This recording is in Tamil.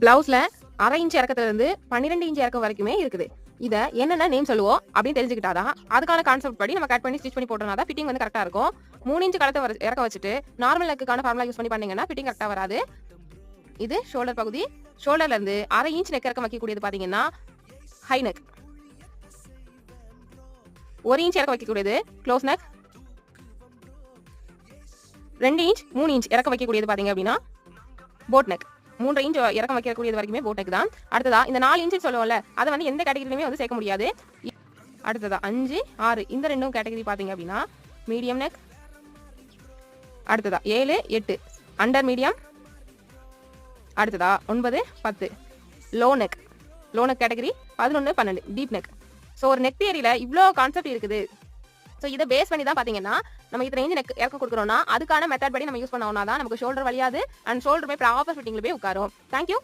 பிளவுஸ்ல அரை இன்ச் இறக்கத்துல இருந்து பன்னிரெண்டு இன்ச் இறக்கம் வரைக்குமே இருக்குது. இதை என்னென்ன நேம் சொல்லுவோம் அப்படின்னு தெரிஞ்சுக்கிட்டாதான் அதுக்கான கான்செப்ட் படி நம்ம கட் பண்ணி ஸ்டிச் பண்ணி போட்டோம்னா தான் ஃபிட்டிங் வந்து கரெக்டாக இருக்கும். மூணு இன்ச் கலத்தை வர- இறக்க வச்சுட்டு நார்மல் நெக்குக்கான ஃபார்முலா யூஸ் பண்ணி பண்ணீங்கன்னா ஃபிட்டிங் கரெக்டாக வராது. இது ஷோல்டர் பகுதி. ஷோல்டர்ல இருந்து அரை இன்ச் நெக் இறக்கம் வைக்கக்கூடியது பார்த்தீங்கன்னா ஹை நெக் ஒரு இன்ச் இறக்க வைக்கக்கூடியது க்ளோஸ் நெக் ரெண்டு இன்ச் மூணு இன்ச் இறக்க வைக்கக்கூடியது பார்த்தீங்க அப்படின்னா போட் நெக் மூன்று இன்ச் இறக்கம் வைக்கக்கூடியது வரைக்குமே போட்டுக்கு தான். அடுத்ததா இந்த நாலு இன்ச்சு சொல்லுவோம்ல அதை வந்து எந்த கேட்டகரியிலுமே வந்து சேர்க்க முடியாது. இ- அடுத்ததா அஞ்சு ஆறு இந்த ரெண்டும் கேட்டகரி பார்த்தீங்க அப்படின்னா மீடியம் நெக் அடுத்ததா ஏழு எட்டு அண்டர் மீடியம் அடுத்ததா ஒன்பது பத்து. Low neck low neck category பதினொன்று பன்னெண்டு டீப் நெக் ஸோ ஒரு நெக் தியரியில் இவ்வளோ கான்செப்ட் இருக்குது. ஸோ இதை பேஸ் பண்ணி தான் பார்த்தீங்கன்னா நம்ம இத்தனை நெக் இறக்க கொடுக்குறோம்னா அதுக்கான மெத்தட் படி நம்ம யூஸ் பண்ணோம்னா தான் நமக்கு ஷோல்டர் வழியாது அண்ட் ஷோல்டர் போய் ப்ராப்பர் ஃபிட்டிங்கில் போய் உட்காரும். தேங்க்யூ